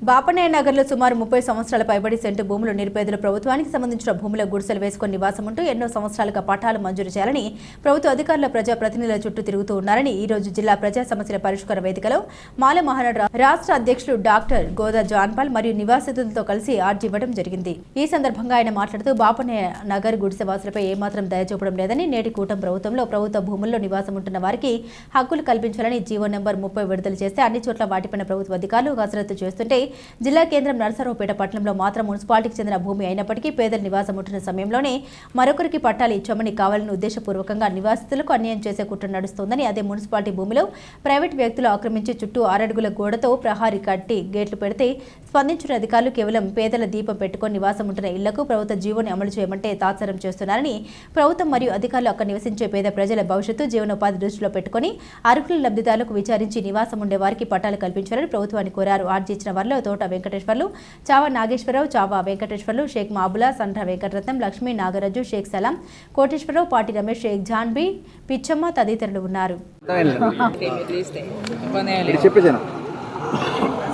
బాపనయ్య నగర్లో సుమారు ముప్పై సంవత్సరాల పైబడి సెంటు భూములు నిరుపేదలు ప్రభుత్వానికి సంబంధించిన భూముల గుడిసెలు వేసుకుని నివాసం ఉంటూ ఎన్నో సంవత్సరాలుగా పట్టాలు మంజూరు చేయాలని ప్రభుత్వ అధికారుల ప్రజా ప్రతినిధుల చుట్టూ తిరుగుతూ ఉన్నారని ఈ రోజు జిల్లా ప్రజా సమస్యల పరిష్కార వేదికలో మాల మహానాడు రాష్ట్ర అధ్యక్షులు డాక్టర్ గోదా జాన్పాల్ మరియు నివాసితులతో కలిసి ఆర్జీ ఇవ్వడం జరిగింది. ఈ సందర్భంగా ఆయన మాట్లాడుతూ బాపనయ్య నగర్ గుడిసె వాసులపై ఏమాత్రం దయ చూపడం లేదని నేటి కూటమి ప్రభుత్వంలో ప్రభుత్వ భూముల్లో నివాసం ఉంటున్న వారికి హక్కులు కల్పించాలని జీవో నెంబర్ ముప్పై విడుదల చేస్తే అన్ని చోట్ల వాటిపైన ప్రభుత్వ అధికారులు కసరత్తు చేస్తుంటే జిల్లా కేంద్రం నరసరావుపేట పట్టణంలో మాత్రం మున్సిపాలిటీకి చెందిన భూమి అయినప్పటికీ పేదల నివాసం ఉంటున్న సమయంలోనే మరొకరికి పట్టాలు ఇచ్చామని కావాలని ఉద్దేశపూర్వకంగా నివాసితులకు అన్యాయం చేసే కుట్ర నడుస్తోందని అదే మున్సిపాలిటీ భూమిలో ప్రైవేట్ వ్యక్తులు ఆక్రమించి చుట్టూ ఆరడుగుల గోడతో ప్రహారీ కట్టి గేట్లు పెడితే స్పందించిన అధికారులు కేవలం పేదల దీపం పెట్టుకొని నివాసం ఉంటున్న ఇళ్ళకు ప్రభుత్వ జీవోని అమలు చేయమంటే తాత్సారం చేస్తున్నారని ప్రభుత్వం మరియు అధికారులు అక్కడ నివసించే పేద ప్రజల భవిష్యత్తు జీవనోపాధి దృష్టిలో పెట్టుకొని అర్హుల లబ్ధిదారులకు విచారించి నివాసం ఉండే వారికి పట్టాలు కల్పించాలని ప్రభుత్వాన్ని కోరారు. ఆర్జీ ఇచ్చిన వారిలో తోట వెంకటేశ్వర్లు చావా నాగేశ్వరరావు చావా వెంకటేశ్వర్లు షేక్ మాబులా సంధ్ర వెంకటరత్నం లక్ష్మీ నాగరాజు షేక్ సలాం కోటేశ్వరరావు పాటి రమేష్ షేక్ జాన్బీ పిచ్చమ్మ తదితరులు ఉన్నారు.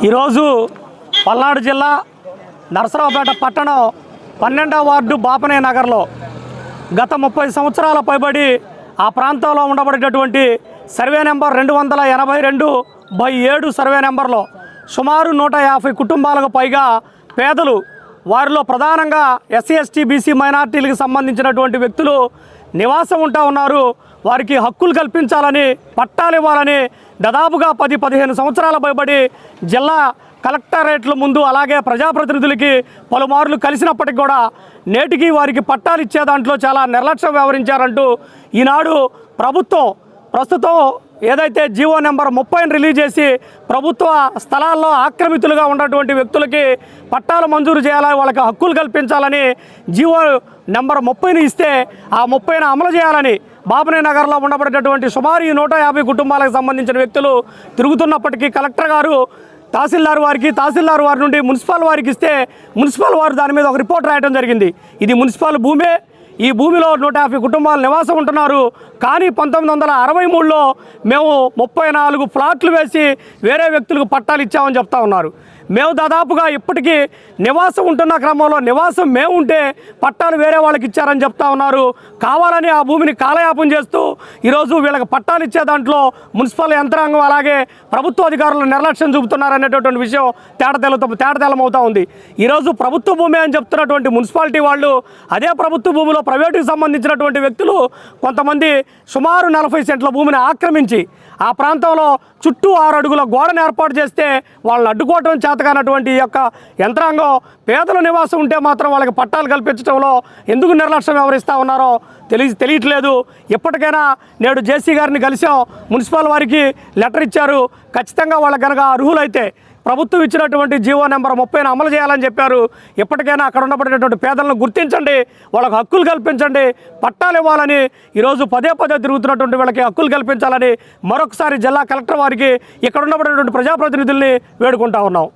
ఈరోజు పల్నాడు జిల్లా నరసరావుపేట పట్టణం పన్నెండవ వార్డు బాపనే నగర్లో గత ముప్పై సంవత్సరాల పైబడి ఆ ప్రాంతంలో ఉండబడేటటువంటి సర్వే నెంబర్ రెండు వందల ఎనభై రెండు బై ఏడు సర్వే నెంబర్లో సుమారు నూట యాభై కుటుంబాలకు పైగా పేదలు వారిలో ప్రధానంగా ఎస్సీ ఎస్టీ బీసీ మైనార్టీలకు సంబంధించినటువంటి వ్యక్తులు నివాసం ఉంటా ఉన్నారు. వారికి హక్కులు కల్పించాలని పట్టాలు ఇవ్వాలని దాదాపుగా పది పదిహేను సంవత్సరాల పైబడి జిల్లా కలెక్టరేట్ల ముందు అలాగే ప్రజాప్రతినిధులకి పలుమార్లు కలిసినప్పటికి కూడా నేటికి వారికి పట్టాలు ఇచ్చే దాంట్లో చాలా నిర్లక్ష్యం వ్యవహరించారంటూ ఈనాడు ప్రభుత్వం ప్రస్తుతం ఏదైతే జీవో నెంబర్ ముప్పైని రిలీజ్ చేసి ప్రభుత్వ స్థలాల్లో ఆక్రమితులుగా ఉన్నటువంటి వ్యక్తులకి పట్టాలు మంజూరు చేయాలని వాళ్ళకి హక్కులు కల్పించాలని జీవో నెంబర్ ముప్పైని ఇస్తే ఆ ముప్పైని అమలు చేయాలని బాబనే నగర్లో ఉండబడేటటువంటి సుమారు ఈ నూట యాభై కుటుంబాలకు సంబంధించిన వ్యక్తులు తిరుగుతున్నప్పటికీ కలెక్టర్ గారు తహసీల్దార్ వారికి తహసీల్దార్ వారి నుండి మున్సిపల్ వారికి ఇస్తే మున్సిపల్ వారు దాని మీద ఒక రిపోర్ట్ రాయడం జరిగింది. ఇది మున్సిపల్ భూమే ఈ భూమిలో నూట యాభై కుటుంబాలు నివాసం ఉంటున్నారు. కానీ పంతొమ్మిది వందల అరవై మూడులో మేము ముప్పై నాలుగు ప్లాట్లు వేసి వేరే వ్యక్తులకు పట్టాలు ఇచ్చామని చెప్తా ఉన్నారు. మేము దాదాపుగా ఇప్పటికీ నివాసం ఉంటున్న క్రమంలో నివాసం మేము ఉంటే పట్టాలు వేరే వాళ్ళకి ఇచ్చారని చెప్తా ఉన్నారు. కావాలని ఆ భూమిని కాలయాపం చేస్తూ ఈరోజు వీళ్ళకి పట్టాలు ఇచ్చే దాంట్లో మున్సిపల్ యంత్రాంగం అలాగే ప్రభుత్వ అధికారులు నిర్లక్ష్యం చూపుతున్నారనేటటువంటి విషయం తేటతెలతో తేటతెల్లమవుతా ఉంది. ఈరోజు ప్రభుత్వ భూమి అని చెప్తున్నటువంటి మున్సిపాలిటీ వాళ్ళు అదే ప్రభుత్వ భూమిలో ప్రైవేటుకి సంబంధించినటువంటి వ్యక్తులు కొంతమంది సుమారు నలభై సెంట్ల భూమిని ఆక్రమించి ఆ ప్రాంతంలో చుట్టూ ఆరు అడుగుల గోడను ఏర్పాటు చేస్తే వాళ్ళని అడ్డుకోవటం చేతకానటువంటి యొక్క యంత్రాంగం పేదల నివాసం ఉంటే మాత్రం వాళ్ళకి పట్టాలు కల్పించడంలో ఎందుకు నిర్లక్ష్యం వ్యవహరిస్తూ ఉన్నారో తెలియ తెలియట్లేదు. ఎప్పటికైనా నేడు జేసీ గారిని కలిసాం మున్సిపల్ వారికి లెటర్ ఇచ్చారు. ఖచ్చితంగా వాళ్ళకి కనుక అర్హులైతే ప్రభుత్వం ఇచ్చినటువంటి జీవో నెంబర్ ముప్పైను అమలు చేయాలని చెప్పారు. ఎప్పటికైనా అక్కడ ఉండబడేటటువంటి పేదలను గుర్తించండి. వాళ్ళకు హక్కులు కల్పించండి. పట్టాలు ఇవ్వాలని ఈరోజు పదే పదే తిరుగుతున్నటువంటి వాళ్ళకి హక్కులు కల్పించాలని మరొకసారి జిల్లా కలెక్టర్ వారికి ఇక్కడ ఉండబడేటువంటి ప్రజాప్రతినిధుల్ని వేడుకుంటా ఉన్నాం.